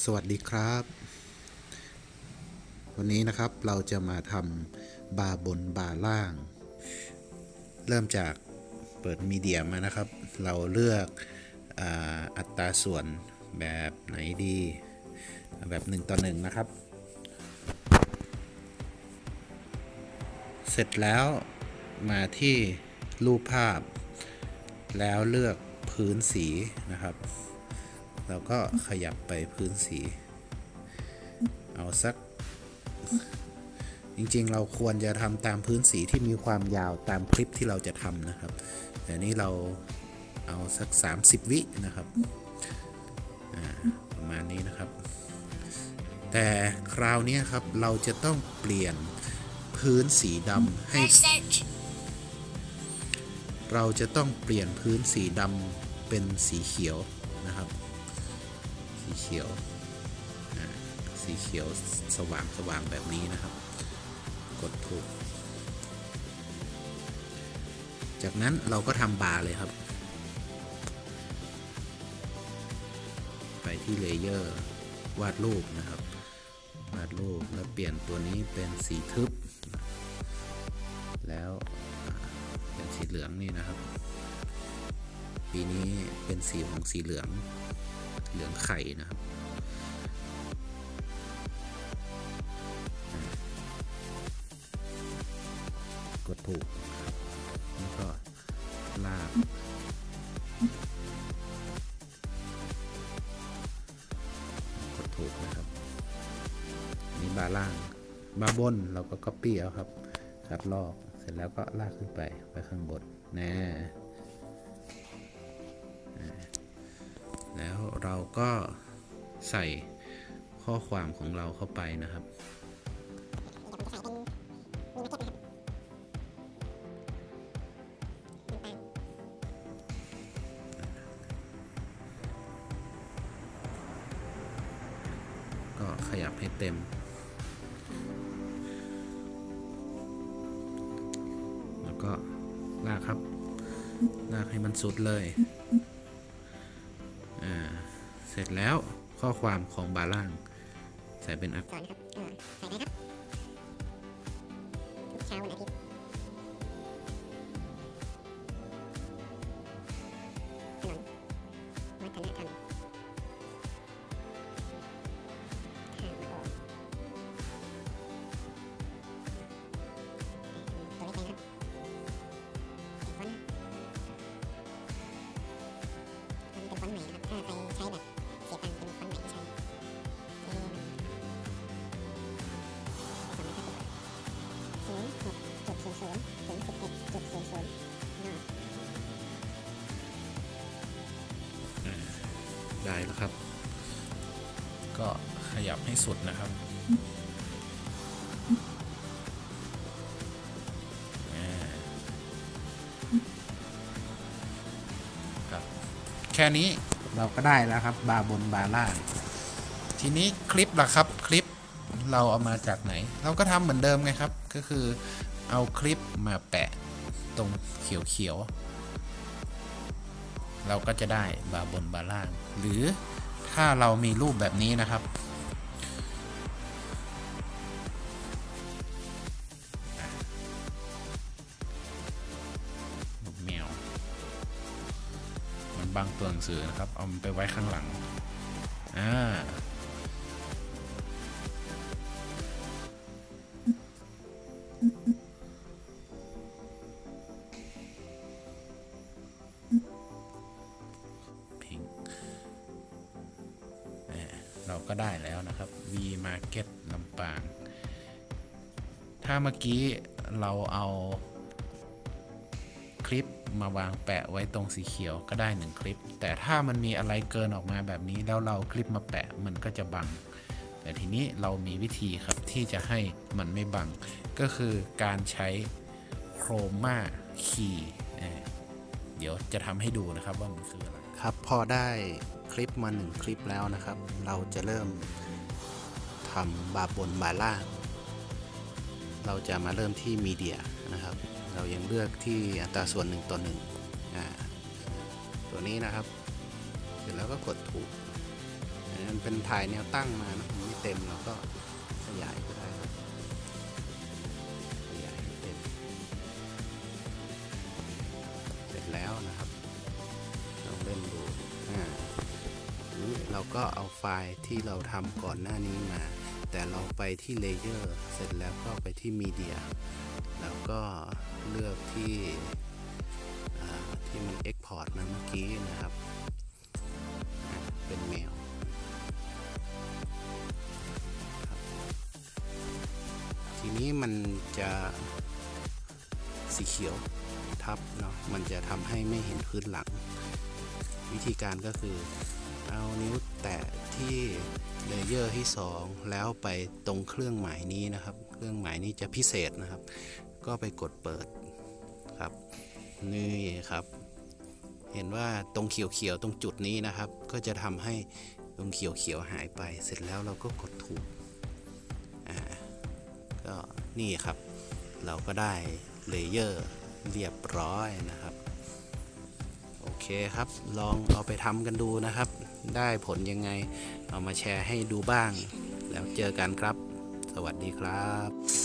สวัสดีครับ วันนี้นะครับเราจะมาทำบาร์บนบาร์ล่าง เริ่มจากเปิดมีเดียมานะครับ เราเลือกอาอัตราส่วนแบบไหนดี แบบ 1 ต่อ 1 นะครับ เสร็จแล้วมาที่รูปภาพ แล้วเลือกพื้นสีนะครับ เราก็ขยับไปพื้นสี เอาสัก จริงๆ เราควรจะทำตามพื้นสีที่มีความยาวตามคลิปที่เราจะทำนะครับ แต่นี้เราเอาสัก 30 วินะครับอ่าประมาณนี้นะครับ แต่คราวนี้ครับเราจะต้องเปลี่ยนพื้นสีดำให้ Message. เราจะต้องเปลี่ยนพื้นสีดำเป็นสีเขียวนะครับสี เขียวสีเขียวสว่างสว่างแบบนี้นะครับ กดถูก จากนั้นเราก็ทำบาร์เลยครับ ไปที่เลเยอร์วาดรูปนะครับ วาดรูปแล้วเปลี่ยนตัวนี้เป็นสีทึบ แล้วเป็นสีเหลืองนี่นะครับ ปีนี้เป็นสีของสีเหลือง เหลืองไข่นะครับกดถูกแล้วก็ลากกดถูกนะครับอันนี้บาร์ล่างบาร์บนเราก็ Copy เอาครับคัดลอกเสร็จแล้วก็ลากขึ้นไปไว้ข้างบนนะ เราก็ใส่ข้อความของเราเข้าไปนะครับก็ขยับให้เต็ม แล้วก็ลากครับ ลากให้มันสุดเลย เสร็จแล้วข้อความของบาล่าง ใส่เป็นอักสอนครับใส่ได้ครับเช้าวันอาทิตย์ ศูนย์ศูนย์ถึงสิบเอ็ดศูนย์ศูนย์นได้แล้วครับ ก็ขยับให้สุดนะครับครับแค่นี้เราก็ได้แล้วครับ บาบนบาล่างทีนี้คลิปล่ะครับคลิปเราเอามาจากไหน เราก็ทำเหมือนเดิมไงครับ ก็คือ เอาคลิปมาแปะตรงเขียวๆ เราก็จะได้บาบนบาล่าง หรือถ้าเรามีรูปแบบนี้นะครับ รูปแมว มันบังตัวหนังสือนะครับ เอามันไปไว้ข้างหลัง อ่า เราก็ได้แล้วนะครับ V Market ลำปาง ถ้าเมื่อกี้เราเอาคลิปมาวางแปะไว้ตรงสีเขียวก็ได้หนึ่งคลิป แต่ถ้ามันมีอะไรเกินออกมาแบบนี้ แล้วเราคลิปมาแปะมันก็จะบัง แต่ทีนี้เรามีวิธีครับที่จะให้มันไม่บัง ก็คือการใช้โครมาคีเดี๋ยวจะทำให้ดูนะครับว่ามันคืออะไร ครับ พอได้คลิปมาหนึ่งคลิปแล้วนะครับ เราจะเริ่มทำบาร์บนบาล่าง เราจะมาเริ่มที่มีเดียนะครับ เรายังเลือกที่อัตราส่วนหนึ่งต่อหนึ่งอ่าตัวนี้นะครับ เสร็จแล้วก็กดถูกอ่ามันเป็นถ่ายแนวตั้งมานะมันไม่เต็มเราก็ขยาย ก็เอาไฟล์ที่เราทำก่อนหน้านี้มา แต่เราไปที่เลเยอร์เสร็จแล้วก็ไปที่มีเดียแล้วก็เลือกที่ที่มัน Export นะเมื่อกี้นะครับ เป็นแมวทีนี้มันจะสีเขียวทับเนาะมันจะทำให้ไม่เห็นพื้นหลัง วิธีการก็คือ เอานิ้วแตะที่เลเยอร์ที่ 2 แล้วไปตรงเครื่องหมายนี้นะครับ เครื่องหมายนี้จะพิเศษนะครับ ก็ไปกดเปิดครับนี่ครับ เห็นว่าตรงเขียวๆตรงจุดนี้นะครับ ก็จะทำให้ตรงเขียวๆหายไป เสร็จแล้วเราก็กดถูกอ่าก็นี่ครับ เราก็ได้เลเยอร์เรียบร้อยนะครับ เคครับ ลองเอาไปทำกันดูนะครับ ได้ผลยังไง เอามาแชร์ให้ดูบ้าง แล้วเจอกันครับ สวัสดีครับ